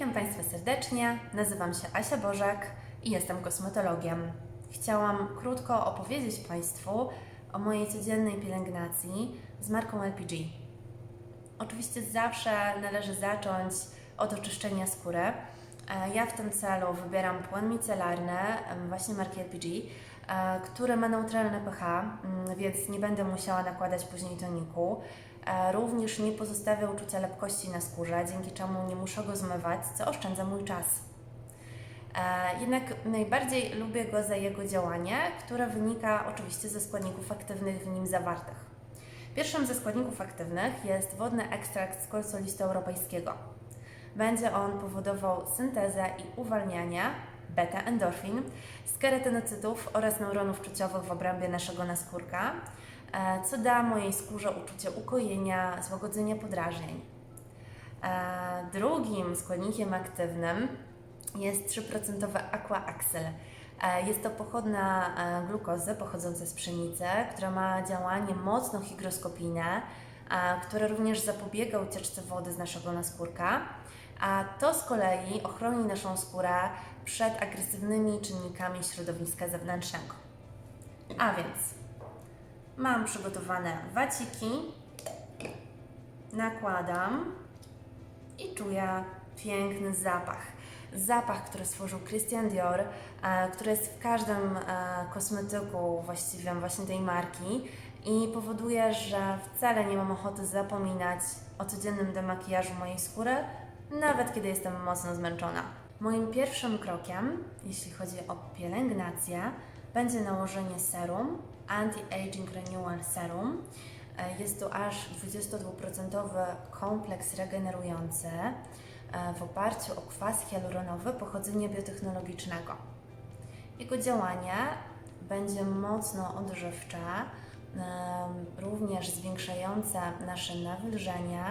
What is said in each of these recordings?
Witam Państwa serdecznie. Nazywam się Asia Bożak i jestem kosmetologiem. Chciałam krótko opowiedzieć Państwu o mojej codziennej pielęgnacji z marką LPG. Oczywiście zawsze należy zacząć od oczyszczenia skóry. E, Ja w tym celu wybieram płyn micelarny, właśnie marki LPG, e, który ma neutralne pH, mm, więc nie będę musiała nakładać później toniku. E, Również nie pozostawia uczucia lepkości na skórze, dzięki czemu nie muszę go zmywać, co oszczędza mój czas. E, Jednak najbardziej lubię go za jego działanie, które wynika oczywiście ze składników aktywnych w nim zawartych. Pierwszym ze składników aktywnych jest wodny ekstrakt z listu europejskiego. Będzie on powodował syntezę i uwalnianie beta-endorfin z keratinocytów oraz neuronów czuciowych w obrębie naszego naskórka, co da mojej skórze uczucie ukojenia, złagodzenia podrażnień. E, Drugim składnikiem aktywnym jest 3% Aqua Axel. E, Jest to pochodna e, glukozy pochodząca z pszenicy, która ma działanie mocno hygroskopijne, e, które również zapobiega ucieczce wody z naszego naskórka, a to z kolei ochroni naszą skórę przed agresywnymi czynnikami środowiska zewnętrznego. A więc mam przygotowane waciki, nakładam i czuję piękny zapach. Zapach, który stworzył Christian Dior, e, który jest w każdym e, kosmetyku właściwie właśnie tej marki i powoduje, że wcale nie mam ochoty zapominać o codziennym demakijażu mojej skóry, nawet kiedy jestem mocno zmęczona. Moim pierwszym krokiem, jeśli chodzi o pielęgnację, będzie nałożenie serum Anti-Aging Renewal Serum. E, Jest to aż 22% kompleks regenerujący e, w oparciu o kwas hialuronowy pochodzenia biotechnologicznego. Jego działanie będzie mocno odżywcze, em, również zwiększające nasze nawilżenie,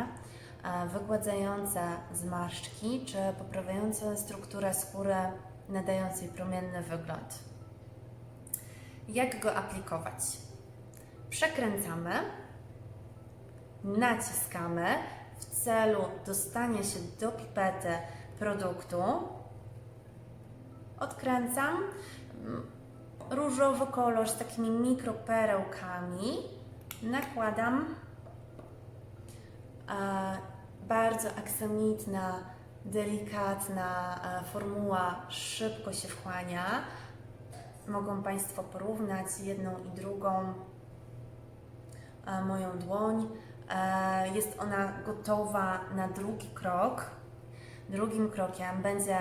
e, wygładzające zmarszczki czy poprawiające strukturę skóry, nadając jej promienny wygląd. Jak go aplikować? Przekręcamy, naciskamy w celu dostania się do pipety produktu. Odkręcam. Mm, Różowy kolor z takimi mikroperełkami. Nakładam. E, bardzo aksamitna, delikatna e, formuła szybko się wchłania. Mogą Państwo porównać jedną i drugą e, moją dłoń. E, Jest ona gotowa na drugi krok. Drugim krokiem będzie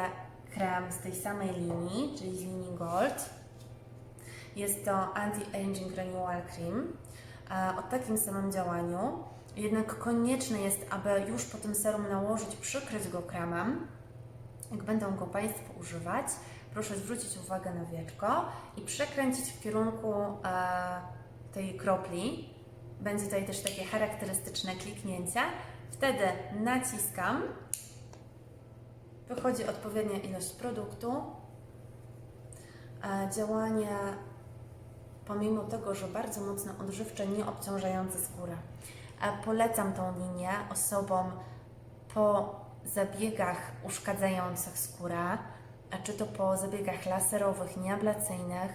krem z tej samej linii, czyli z linii Gold. Jest to Anti-Aging Renewal Cream e, o takim samym działaniu. Jednak konieczne jest, aby już po tym serum nałożyć, przykryć go kremem. Jak będą go Państwo używać, proszę zwrócić uwagę na wieczko i przekręcić w kierunku e, tej kropli. Będzie tutaj też takie charakterystyczne kliknięcie. Wtedy naciskam. Wychodzi odpowiednia ilość produktu. E, działanie, pomimo tego, że bardzo mocno odżywcze, nie obciążające skórę. E, polecam tą linię osobom po zabiegach uszkadzających skórę, czy to po zabiegach laserowych, nieablacyjnych,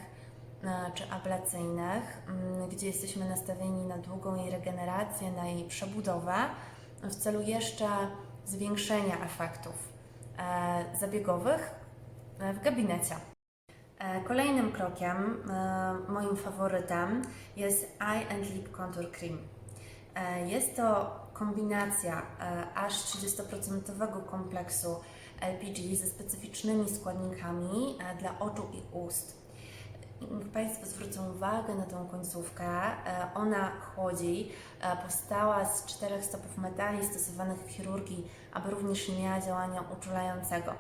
e, czy ablacyjnych, mm, gdzie jesteśmy nastawieni na długą jej regenerację, na jej przebudowę, w celu jeszcze zwiększenia efektów e, zabiegowych e, w gabinecie. Kolejnym krokiem, moim faworytem, jest Eye and Lip Contour Cream. Jest to kombinacja e, aż 30% kompleksu LPG ze specyficznymi składnikami e, dla oczu i ust. Niech Państwo zwrócą uwagę na tą końcówkę. E, Ona chłodzi, powstała z czterech stopów metali stosowanych w chirurgii, aby również nie miała działania uczulającego.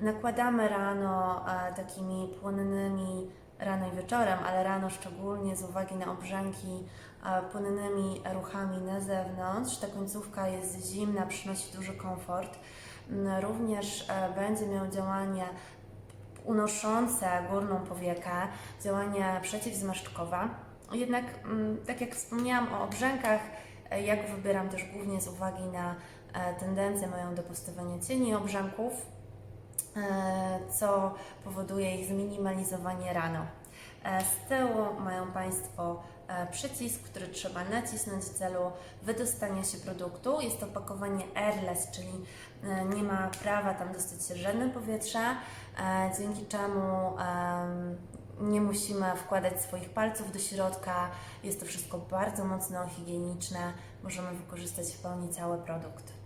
Nakładamy rano takimi płynnymi, rano i wieczorem, ale rano szczególnie z uwagi na obrzęki, płynnymi ruchami na zewnątrz. Ta końcówka jest zimna, przynosi duży komfort. Mm, Również e, będzie miał działanie unoszące górną powiekę, działanie przeciwzmarszczkowe. Jednak, mm, tak jak wspomniałam o obrzękach, E, Ja go wybieram też głównie z uwagi na e, tendencję moją do postawienia cieni obrzęków, co powoduje ich zminimalizowanie rano. E, Z tyłu mają Państwo e, przycisk, który trzeba nacisnąć w celu wydostania się produktu. Jest to opakowanie airless, czyli e, nie ma prawa tam dostać się żadne powietrze, e, dzięki czemu em, nie musimy wkładać swoich palców do środka. Jest to wszystko bardzo mocno higieniczne. Możemy wykorzystać w pełni cały produkt.